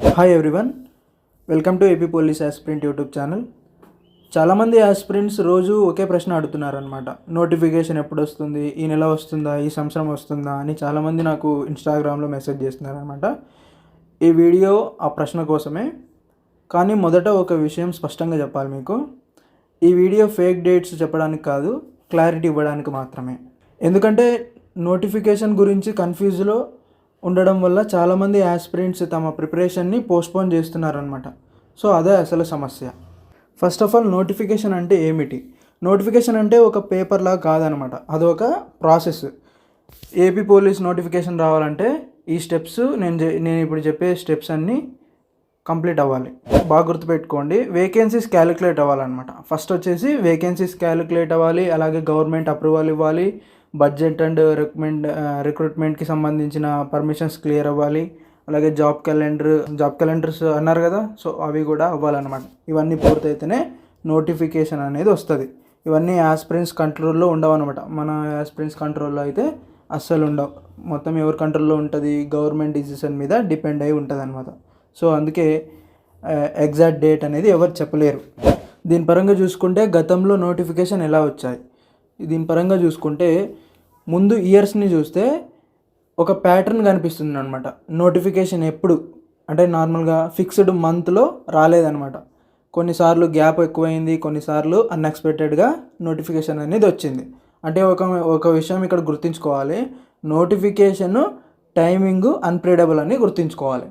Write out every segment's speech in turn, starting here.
Hi everyone welcome to AP police aspirant YouTube channel చాలామంది aspirants రోజు ఒకే ప్రశ్న అడుగుతున్నారనమాట నోటిఫికేషన్ ఎప్పుడు వస్తుంది ఈ నెల వస్తుందా ఈ సంవత్సరం వస్తుందా అని చాలామంది నాకు ఇన్స్టాగ్రామ్లో మెసేజ్ చేస్తున్నారనమాట ఈ వీడియో ఆ ప్రశ్న కోసమే. కానీ మొదట ఒక విషయం స్పష్టంగా చెప్పాలి మీకు. ఈ వీడియో ఫేక్ డేట్స్ చెప్పడానికి కాదు క్లారిటీ ఇవ్వడానికి మాత్రమే. ఎందుకంటే నోటిఫికేషన్ గురించి కన్ఫ్యూజ్లో ఉండడం వల్ల చాలామంది యాస్పిరెంట్స్ తమ ప్రిపరేషన్ని పోస్ట్పోన్ చేస్తున్నారనమాట సో అదే అసలు సమస్య. ఫస్ట్ ఆఫ్ ఆల్ నోటిఫికేషన్ అంటే ఏమిటి? నోటిఫికేషన్ అంటే ఒక పేపర్లా కాదనమాట కాదనమాట అదొక ప్రాసెస్ ఏపీ పోలీస్ నోటిఫికేషన్ రావాలంటే ఈ స్టెప్స్ నేను నేను ఇప్పుడు చెప్పే స్టెప్స్ అన్నీ కంప్లీట్ అవ్వాలి. బాగా గుర్తుపెట్టుకోండి. వేకెన్సీస్ క్యాలిక్యులేట్ అవ్వాలన్నమాట. ఫస్ట్ వచ్చేసి వేకెన్సీస్ క్యాలిక్యులేట్ అవ్వాలి. అలాగే గవర్నమెంట్ అప్రూవల్ ఇవ్వాలి. బడ్జెట్ అండ్ రిక్రూట్మెంట్ రిక్రూట్మెంట్కి సంబంధించిన పర్మిషన్స్ క్లియర్ అవ్వాలి. అలాగే జాబ్ క్యాలెండర్ జాబ్ క్యాలెండర్స్ అన్నారు కదా సో అవి కూడా అవ్వాలన్నమాట. ఇవన్నీ పూర్తయితేనే నోటిఫికేషన్ అనేది వస్తుంది. ఇవన్నీ యాస్పిరెంట్స్ కంట్రోల్లో ఉండవు అనమాట మన యాస్పిరెంట్స్ కంట్రోల్లో అయితే అస్సలు ఉండవు. మొత్తం ఎవరి కంట్రోల్లో ఉంటుంది? గవర్నమెంట్ డిసిషన్ మీద డిపెండ్ అయి ఉంటుంది అనమాట సో అందుకే ఎగ్జాక్ట్ డేట్ అనేది ఎవరు చెప్పలేరు. దీని పరంగా చూసుకుంటే గతంలో నోటిఫికేషన్ ఎలా వచ్చాయి? దీని పరంగా చూసుకుంటే ముందు ఇయర్స్ని చూస్తే ఒక ప్యాటర్న్ కనిపిస్తుంది అనమాట నోటిఫికేషన్ ఎప్పుడు? అంటే నార్మల్గా ఫిక్స్డ్ మంత్లో రాలేదనమాట కొన్నిసార్లు గ్యాప్ ఎక్కువైంది కొన్నిసార్లు అన్ఎక్స్పెక్టెడ్గా నోటిఫికేషన్ అనేది వచ్చింది. అంటే ఒక ఒక విషయం ఇక్కడ గుర్తుంచుకోవాలి. నోటిఫికేషన్ టైమింగ్ అన్ప్రిడబుల్ అని గుర్తుంచుకోవాలి.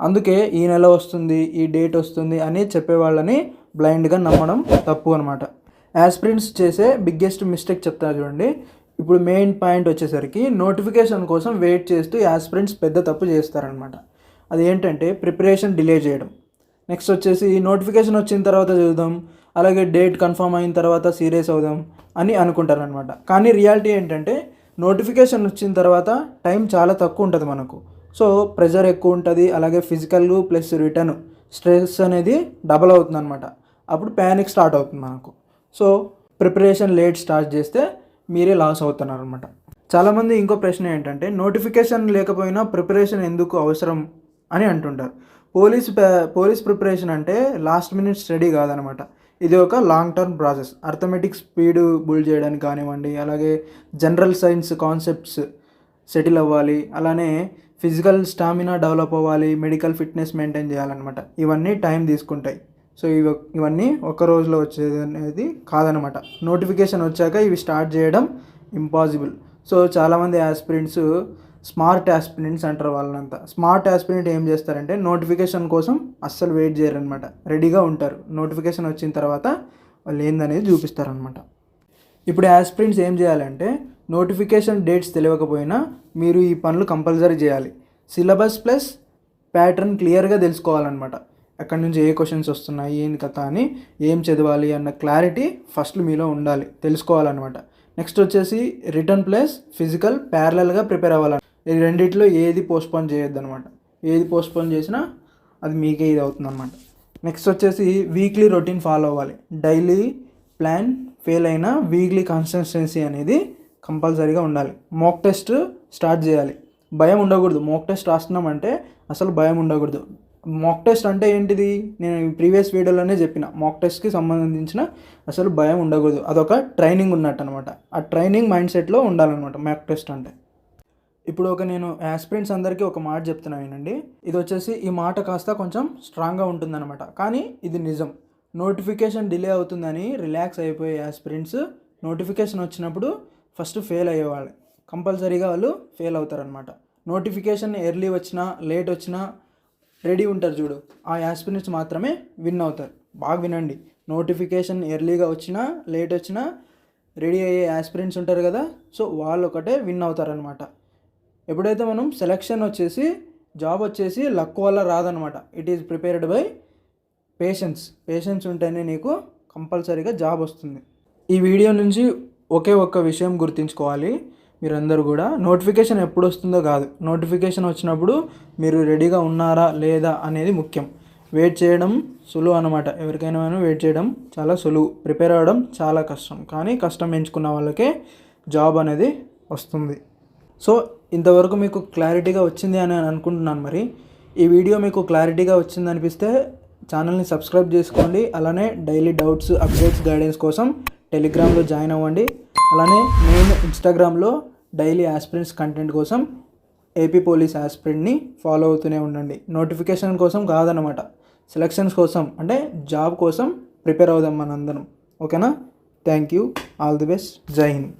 అందుకే ఈ నెల వస్తుంది ఈ డేట్ వస్తుంది అని చెప్పేవాళ్ళని బ్లైండ్గా నమ్మడం తప్పు అనమాట యాస్పిరెంట్స్ చేసే బిగ్గెస్ట్ మిస్టేక్ చెప్తాను చూడండి. ఇప్పుడు మెయిన్ పాయింట్ వచ్చేసరికి నోటిఫికేషన్ కోసం వెయిట్ చేస్తూ యాస్పిరెంట్స్ పెద్ద తప్పు చేస్తారనమాట అది ఏంటంటే ప్రిపరేషన్ డిలే చేయడం. నెక్స్ట్ వచ్చేసి నోటిఫికేషన్ వచ్చిన తర్వాత చదువుదాం. అలాగే డేట్ కన్ఫర్మ్ అయిన తర్వాత సీరియస్ అవుదాం అని అనుకుంటారనమాట కానీ రియాలిటీ ఏంటంటే నోటిఫికేషన్ వచ్చిన తర్వాత టైం చాలా తక్కువ ఉంటుంది మనకు. సో ప్రెషర్ ఎక్కువ ఉంటుంది అలాగే ఫిజికల్ ప్లస్ రిటర్న్ స్ట్రెస్ అనేది డబల్ అవుతుంది అనమాట అప్పుడు ప్యానిక్ స్టార్ట్ అవుతుంది మనకు. సో ప్రిపరేషన్ లేట్ స్టార్ట్ చేస్తే మీరే లాస్ అవుతున్నారు అనమాట చాలామంది ఇంకో ప్రశ్న ఏంటంటే నోటిఫికేషన్ లేకపోయినా ప్రిపరేషన్ ఎందుకు అవసరం అని అంటుంటారు. పోలీస్ పోలీస్ ప్రిపరేషన్ అంటే లాస్ట్ మినిట్ స్టడీ కాదనమాట ఇది ఒక long term process arithmetic speed build చేయడానికి కానివ్వండి అలాగే జనరల్ సైన్స్ కాన్సెప్ట్స్ సెటిల్ అవ్వాలి అలానే ఫిజికల్ స్టామినా డెవలప్ అవ్వాలి మెడికల్ ఫిట్నెస్ మెయింటైన్ చేయాలన్నమాట. ఇవన్నీ టైం తీసుకుంటాయి. సో ఇవి ఇవన్నీ ఒక రోజులో వచ్చేది అనేది కాదనమాట. నోటిఫికేషన్ వచ్చాక ఇవి స్టార్ట్ చేయడం ఇంపాసిబుల్ సో చాలామంది యాస్పిరెంట్స్ స్మార్ట్ యాస్పిరెంట్స్ అంటారు వాళ్ళంతా స్మార్ట్ యాస్పిరెంట్ ఏం చేస్తారంటే నోటిఫికేషన్ కోసం అస్సలు వెయిట్ చేయరనమాట. రెడీగా ఉంటారు. నోటిఫికేషన్ వచ్చిన తర్వాత వాళ్ళు ఏందనేది చూపిస్తారనమాట. ఇప్పుడు యాస్పిరెంట్స్ ఏం చేయాలంటే నోటిఫికేషన్ డేట్స్ తెలియకపోయినా మీరు ఈ పనులు కంపల్సరీ చేయాలి. సిలబస్ ప్లస్ ప్యాటర్న్ క్లియర్గా తెలుసుకోవాలన్నమాట. ఎక్కడి నుంచి ఏ క్వశ్చన్స్ వస్తున్నాయి ఏంది కథ అని ఏం చదవాలి అన్న క్లారిటీ ఫస్ట్ మీలో ఉండాలి తెలుసుకోవాలన్నమాట. నెక్స్ట్ వచ్చేసి రిటర్న్ ప్లస్ ఫిజికల్ ప్యారలల్గా ప్రిపేర్ అవ్వాలి ఈ రెండిట్లో ఏది పోస్ట్పోన్ చేయొద్దు అనమాట ఏది పోస్ట్పోన్ చేసినా అది మీకే ఇది అవుతుంది అనమాట నెక్స్ట్ వచ్చేసి వీక్లీ రొటీన్ ఫాలో అవ్వాలి. డైలీ ప్లాన్ ఫెయిల్ అయినా వీక్లీ కన్సిస్టెన్సీ అనేది కంపల్సరీగా ఉండాలి. మోక్ టెస్ట్ స్టార్ట్ చేయాలి. భయం ఉండకూడదు. మోక్ టెస్ట్ రాస్తున్నామంటే అసలు భయం ఉండకూడదు. మాక్ టెస్ట్ అంటే ఏంటిది? నేను ప్రీవియస్ వీడియోలోనే చెప్పిన. మాక్ టెస్ట్కి సంబంధించిన అసలు భయం ఉండకూడదు. అదొక ట్రైనింగ్ ఉన్నట్టు అనమాట ఆ ట్రైనింగ్ మైండ్ సెట్లో ఉండాలన్నమాట మాక్ టెస్ట్ అంటే. ఇప్పుడు ఒక నేను యాస్పిరెంట్స్ అందరికీ ఒక మాట చెప్తున్నాను వినండి. ఇది వచ్చేసి ఈ మాట కాస్త కొంచెం స్ట్రాంగ్గా ఉంటుందన్నమాట. కానీ ఇది నిజం. నోటిఫికేషన్ డిలే అవుతుందని రిలాక్స్ అయిపోయే యాస్పిరెంట్స్ నోటిఫికేషన్ వచ్చినప్పుడు ఫస్ట్ ఫెయిల్ అయ్యేవాళ్ళు. కంపల్సరీగా వాళ్ళు ఫెయిల్ అవుతారనమాట నోటిఫికేషన్ ఎర్లీ వచ్చినా లేట్ వచ్చినా రెడీ ఉంటారు చూడు. ఆ యాస్పిరెంట్స్ మాత్రమే విన్ అవుతారు. బాగా వినండి. నోటిఫికేషన్ ఎర్లీగా వచ్చినా లేట్ వచ్చినా రెడీ అయ్యే యాస్పిరెంట్స్ ఉంటారు కదా. సో వాళ్ళు ఒకటే విన్ అవుతారనమాట ఎప్పుడైతే మనం సెలక్షన్ వచ్చేసి జాబ్ వచ్చేసి లక్ వల్ల రాదనమాట it is prepared by patience patience ఉంటేనే నీకు కంపల్సరీగా జాబ్ వస్తుంది. ఈ వీడియో నుంచి ఒకే ఒక్క విషయం గుర్తుంచుకోవాలి. మీరందరూ కూడా నోటిఫికేషన్ ఎప్పుడు వస్తుందో కాదు. నోటిఫికేషన్ వచ్చినప్పుడు మీరు రెడీగా ఉన్నారా లేదా అనేది ముఖ్యం. వెయిట్ చేయడం సులువు అనమాట ఎవరికైనా వెయిట్ చేయడం చాలా సులువు. ప్రిపేర్ అవ్వడం చాలా కష్టం. కానీ కష్టం ఎంచుకున్న వాళ్ళకే జాబ్ అనేది వస్తుంది. సో ఇంతవరకు మీకు క్లారిటీగా వచ్చింది అని అనుకుంటున్నాను మరి. ఈ వీడియో మీకు క్లారిటీగా వచ్చింది అనిపిస్తే ఛానల్ని సబ్స్క్రైబ్ చేసుకోండి. అలానే డైలీ డౌట్స్ అప్డేట్స్ గైడెన్స్ కోసం టెలిగ్రామ్లో జాయిన్ అవ్వండి. అలానే నేను ఇన్స్టాగ్రామ్లో డైలీ ఆస్పిరెంట్స్ కంటెంట్ కోసం ఏపీ పోలీస్ ఆస్పిరెంట్ని ఫాలో అవుతూనే ఉండండి. నోటిఫికేషన్ కోసం కాదనమాట సెలక్షన్స్ కోసం అంటే జాబ్ కోసం ప్రిపేర్ అవుదాం మనందరం. ఓకేనా? Thank you. All the best. జై హింద్.